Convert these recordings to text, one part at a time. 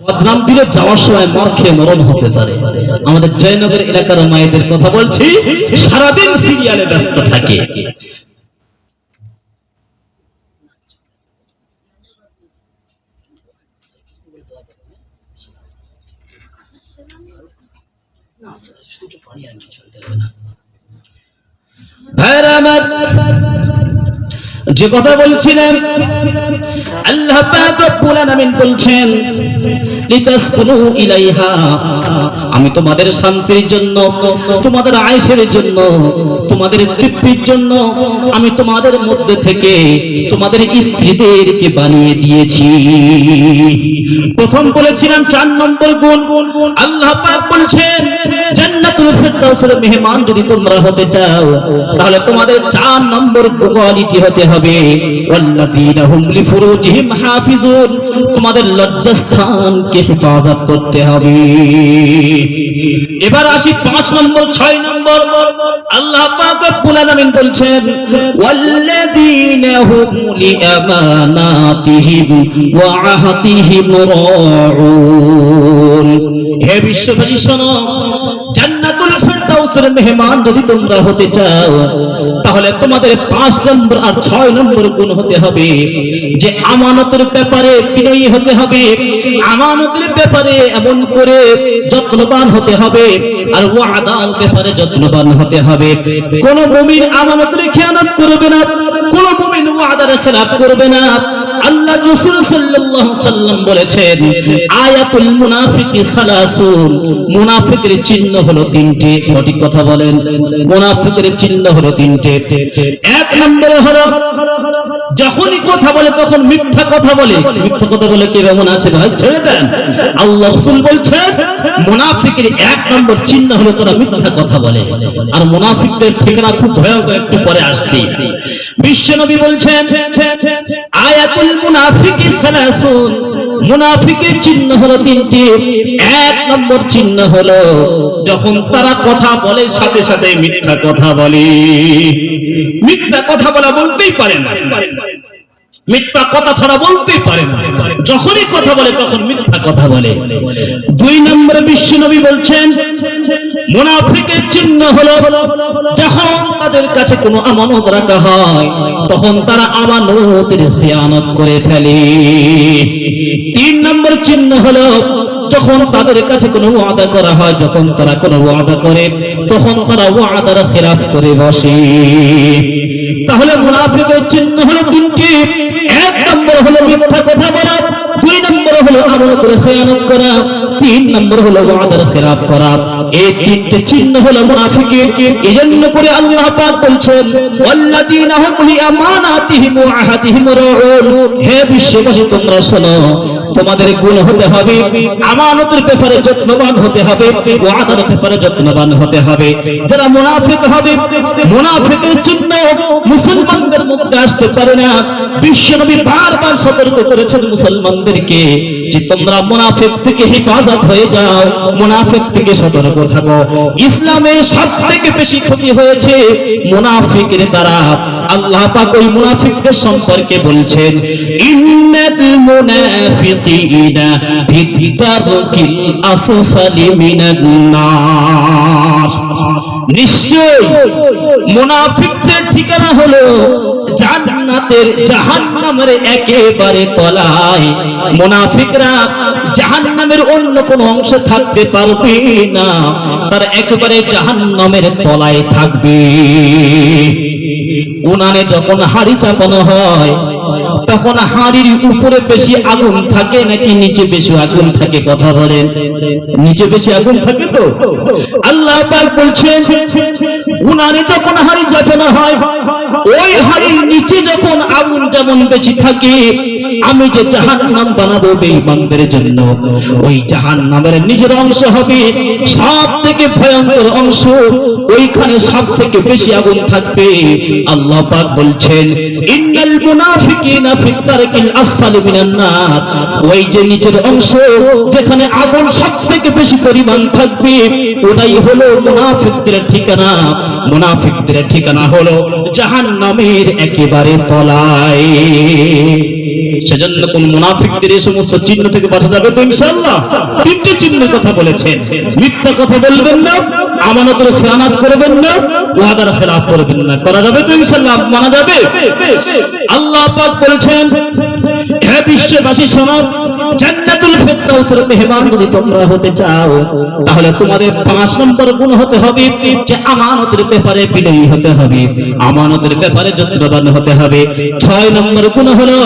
বদনাম দিলে যাওয়ার সময় মর খেয়ে হতে পারে। আমাদের জয়নগর এলাকার মায়েদের কথা বলছি, সারাদিন সিরিয়ালে ব্যস্ত থাকে। যে কথা বলছিলেন আল্লাহ পাক রব্বুল আলামিন বলছেন, লিতাসকুনু ইলাইহা, আমি তোমাদের শান্তির জন্য, তোমাদের আয়েশের জন্য, তোমাদের তৃপ্তির জন্য, আমি তোমাদের মধ্যে থেকে তোমাদের স্ত্রীদেরকে বানিয়ে দিয়েছি। প্রথম বলেছিলাম, চার নম্বর গুণ। আল্লাহ পাক বলছেন মেহমান যদি তোমরা হতে চাও, তাহলে তোমাদের চার নম্বর কোয়ালিটি হতে হবে। তোমাদের লজ্জাস্থানকে হেফাজত করতে হবে। এবার আসি পাঁচ নম্বর, ছয় নম্বর। আল্লাহ পাক বলছেন হে বিশ্ববাসী, শোনো। জান্নাতুল ফেরদাউসের মেহমান যদি তোমরা হতে চাও, তাহলে তোমাদের পাঁচ নম্বর আর ছয় নম্বর গুণ হতে হবে। যে আমানতের ব্যাপারে বিনয়ী হতে হবে, আমানতের ব্যাপারে এমন করে যত্নবান হতে হবে, আর ওয়াদার ব্যাপারে যত্নবান হতে হবে। কোন মুমিন আমানতের খেয়ানত করবে না, কোন মুমিন ওয়াদার খেলাফ করবে না। আল্লাহ সাল্লাল্লাহু সাল্লাম বলেছেন, আয়াতুল মুনাফিকি সালাসুন। মুনাফিকের চিহ্ন হলো সঠিক কথা বলেন। মুনাফিকের চিহ্ন হলো তিনটে। এক নম্বরে হলো, যখনই কথা বলে তখন মিথ্যা কথা বলে। মিথ্যা কথা বলে কে এমন আছে ভাই? ছেড়ে দেন। আল্লাহ রাসূল মুনাফিকের এক নম্বর চিহ্ন হলো তারা মিথ্যা কথা বলে। আর মুনাফিকদের ঠিকানা খুব ভয়ঙ্কর, একটু পরে আসছি। বিশ্বনবী বলছেন, আয়াতুল মুনাফিকি সালাসুন। মুনাফিকের চিহ্ন হলো তিনটি। এক নম্বর চিহ্ন হলো, যখন তারা কথা বলে, সাথে সাথে মিথ্যা কথা বলে। মিথ্যা কথা বলা বলতেই পারে না। মিথ্যা কথা ছাড়া বলতেই পারে না। যখনই কথা বলে, তখন মিথ্যা কথা বলে। দুই নম্বরে বিশ্বনবী বলছেন, মুনাফিকের চিহ্ন হলো, যখন তাদের কাছে কোনো আমানত রাখা হয়, তখন তারা আমানতের সিয়ানত করে ফেলে। তিন নম্বর চিহ্ন হলো, যখন তাদের কাছে কোনো ওয়াদা করা হয়, যখন তারা কোনো ওয়াদা করে, তখন তারা ওয়াদার খেলাফ করে বসে। তাহলে মুনাফিকের চিহ্ন হলো তিনটি। এক নম্বর হলো মিথ্যা কথা বলা, দুই নম্বর হলো করে খেয়ানত করা, তিন নম্বর হলো ওয়াদার খেলাফ করা। এই তিনটে চিহ্ন হলো মুনাফিকের। এই জন্য করে আল্লাহ পাক বলছেন আল্লাযীনা হুম লিআমানাতিহিম ওয়া আহাদিহিম রাউন। হে বিশ্ববাসী, তোমরা শোনো তোমাদের গুণ হতে হবে, আমানতের ব্যাপারে যত্নবান হতে হবে, ওয়াদার ব্যাপারে যত্নবান হতে হবে। যারা মুনাফিক হবে, মুনাফিকের চিহ্ন মুসলমানদের মধ্যে আসতে পারে না। বিশ্বনবী বারবার সতর্ক করেছেন মুসলমানদেরকে যে তোমরা মুনাফিক থেকে হেফাজত হয়ে যাও, মুনাফিক থেকে সতর্ক থাকো। ইসলামের সব থেকে বেশি ক্ষতি হয়েছে মুনাফিকের দ্বারা। আল্লাহ পাক ওই মুনাফিকদের সম্পর্কে বলছেন, ইন্নাল মুনাফিকিনা ফি আসফালি মিনান নার। নিশ্চয় মুনাফিকদের ঠিকানা হলো জান্নাতের জাহান্নামের একেবারে তলায়। মুনাফিকরা জাহান্নামের অন্য কোন অংশে থাকতে পারবে না। তার একেবারে জাহান্নামের তলায় থাকবে। উনানে যখন হাড়ি চাপানো হয়, তখন হাড়ির উপরে বেশি আগুন থাকে নাকি নিচে বেশি আগুন থাকে কথা বলেন? নিচে বেশি আগুন থাকে তো? আল্লাহ পাক বলছেন, উনানে যখন হাড়ি চাপানো হয় ওই হাড়ির নিচে যখন আগুন যেমন বেশি থাকে, আমি যে জাহান নাম বানাবো বেঈমানদের জন্য, ওই জাহান নামের নিজের অংশ হবে। সব থেকে ভয়ঙ্কর অংশ, ওইখানে সব থেকে বেশি আগুন থাকবে। আল্লাহ পাক বলছেন, ইন্নাল মুনাফিকিনা ফি তারকিল আসফালি মিনান নার। ওই যে নিচের অংশ, যেখানে আগুন সব থেকে বেশি পরিমাণ থাকবে, ওটাই হলো মুনাফিকদের ঠিকানা। মুনাফিকদের ঠিকানা হলো জাহান্নামের একেবারে তলায়। সেজন্য কোন মুনাফিকদের এই সমস্ত চিহ্ন থেকে বাঁচা যাবে তো ইনশাআল্লাহ। তিনটি চিহ্নের কথা বলেছেন। মিথ্যা কথা বলবেন না, আমানতের খেয়ানাত করবেন না, ওয়াদার খেলাফ করবেন না। করা যাবে তো ইনশাআল্লাহ, মানা যাবে। আল্লাহ পাক বলেছেন, হে বিশ্ববাসী শোনো জান্নাতুল ফেরদাউসের মেহমান যদি তোমরা হতে চাও, তাহলে তোমাদের পাঁচ নম্বর গুণ হতে হবে যে আমানতের ব্যাপারে বিনয়ী হতে হবে। আমানতের ব্যাপারে যত্নবান হতে হবে। ছয় নম্বর গুণ হলো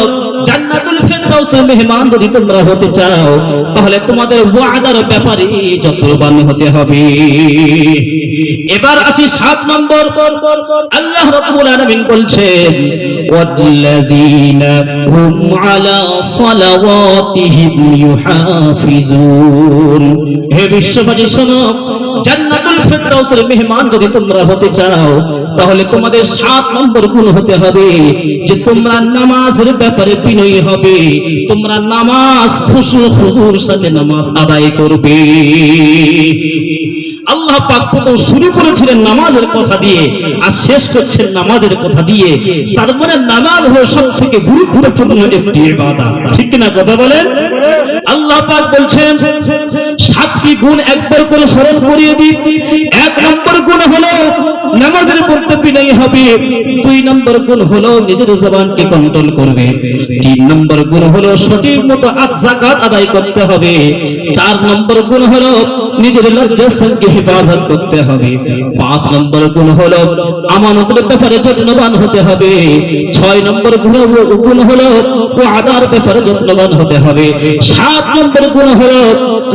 জান্নাতুল ফেরদাউসের মেহমান যদি তোমরা হতে চাও তাহলে তোমাদের ওয়াদার ব্যাপারে যত্নবান হতে হবে এবার আসি সাত নম্বর আল্লাহ রাব্বুল আলামিন বলছেন والذين هم على صلواتهم يحافظون হে বিশ্ববাসী শোনো জান্নাতুল ফেরদাউসের মেহমান যদি তোমরা হতে চাও তাহলে তোমাদের সাত নম্বর গুণ হতে হবে, যে তোমরা নামাজের ব্যাপারে বিনয়ী হবে, তোমরা নামাজ খুশু খুশুর সাথে নামাজ আদায় করবে। আল্লাহ পাক প্রথম শুরু করেছিলেন নামাজের কথা দিয়ে, আর শেষ করছেন নামাজের কথা দিয়ে। তার মানে নামাজ হলো সব থেকে গুরুত্বপূর্ণ একটি ঠিক কিনা কথা বলেন? আল্লাহ পাক বলছেন, সাতটি গুণ একবার করে স্মরণ করিয়ে দিই এক নম্বর গুণ হলো নামাজের পড়তে বিনয়ী হবে দুই নম্বর গুণ হলো নিজের জবানকে কন্ট্রোল করবে। তিন নম্বর গুণ হলো সঠিক মতো আজাকাত আদায় করতে হবে। চার নম্বর গুণ হলো নিজের লজ্জাস্থানকে হেফাজত করতে হবে। পাঁচ নম্বর গুণ হলো আমানতের ব্যাপারে যত্নবান হতে হবে। ছয় নম্বর গুণ গুণ হলো ও আদার ব্যাপারে যত্নবান হতে হবে। সাত নম্বর গুণ হলো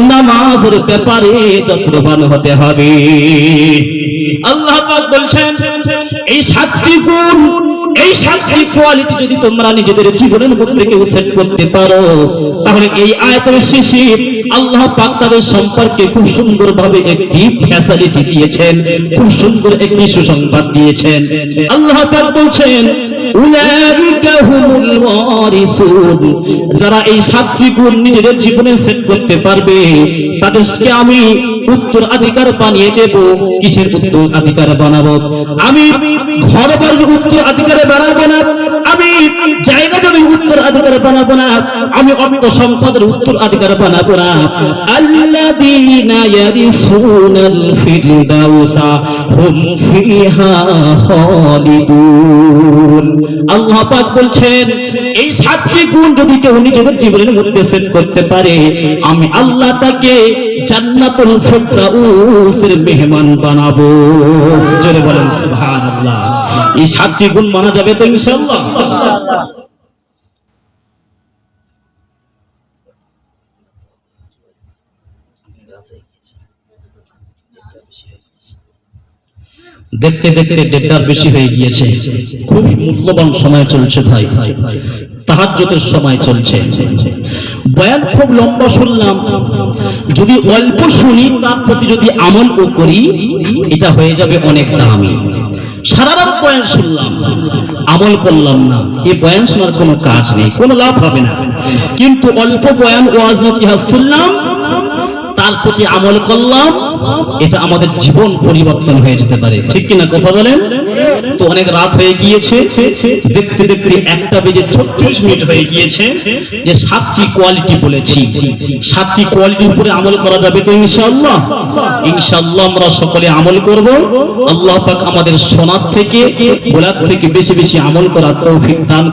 নামাজের ব্যাপারে যত্নবান হতে হবে। আল্লাহ বলছেন, এই সাতটি গুণ, এই সাতটি কোয়ালিটি যদি তোমরা নিজেদের জীবনের মধ্যে কেউ সেট করতে পারো, তাহলে এই আয়াতের শেষে আল্লাহ পাক তাদের সম্পর্কে খুব সুন্দর ভাবে একটি ফ্যাসিলিটি দিয়েছেন, খুব সুন্দর একটি সুসংবাদ দিয়েছেন। আল্লাহ পাক বলছেন যারা এই সাতটি গুণ নিজেদের জীবনে সেট করতে পারবে, তাদেরকে আমি উত্তর অধিকার বানিয়ে দেব। কিসের উত্তর অধিকার বানাবো? আমি ঘর বাড়ি উত্তর অধিকারে বানাবো না। আমি জায়গা জমি উত্তর অধিকার বানাবো না, আমি অর্থ সম্পদের উত্তর অধিকার বানাবো না। আল্লাহ বলছেন, এই সাতটি গুণ যদি কেউ নিজেদের জীবনের মধ্যে সেট করতে পারে, আমি আল্লাহ তাকে জান্নাতুল মেহমান বানাবো। জোরে বলেন, সুবহানাল্লাহ। এই সাতটি গুণ মানা যাবে তো ইনশাআল্লাহ। দেখতে দেখতে দেড়টার বেশি হয়ে গিয়েছে। খুব মূল্যবান সময় চলছে ভাই। তাহাজ্জতের সময় চলছে। বয়ান খুব লম্বা শুনলাম। যদি অল্প শুনি, তার প্রতি যদি আমল ও করি, এটা হয়ে যাবে অনেক দামি। সারা রাত বয়ান শুনলাম, আমল করলাম না। এই বয়ান শোনার কোনো কাজ নেই, কোনো লাভ হবে না। কিন্তু অল্প বয়ান ওয়াজ নতিহাস শুনলাম, তার প্রতি আমল করলাম, এটা আমাদের জীবন পরিবর্তন হয়ে যেতে পারে। ঠিক কিনা কথা বলেন? তো অনেক রাত হয়ে গিয়েছে। দেখতে দেখতে একটা বেজে ছত্রিশ মিনিট হয়ে গিয়েছে যে সাতটি কোয়ালিটি বলেছি। সাতটি কোয়ালিটির উপরে আমল করা যাবে তো ইনশাআল্লাহ? ইনশাআল্লাহ আমরা সকলে আমল করব। আল্লাহ পাক আমাদের সোনার থেকে, গোলাপ থেকে বেশি বেশি আমল করার তৌফিক দান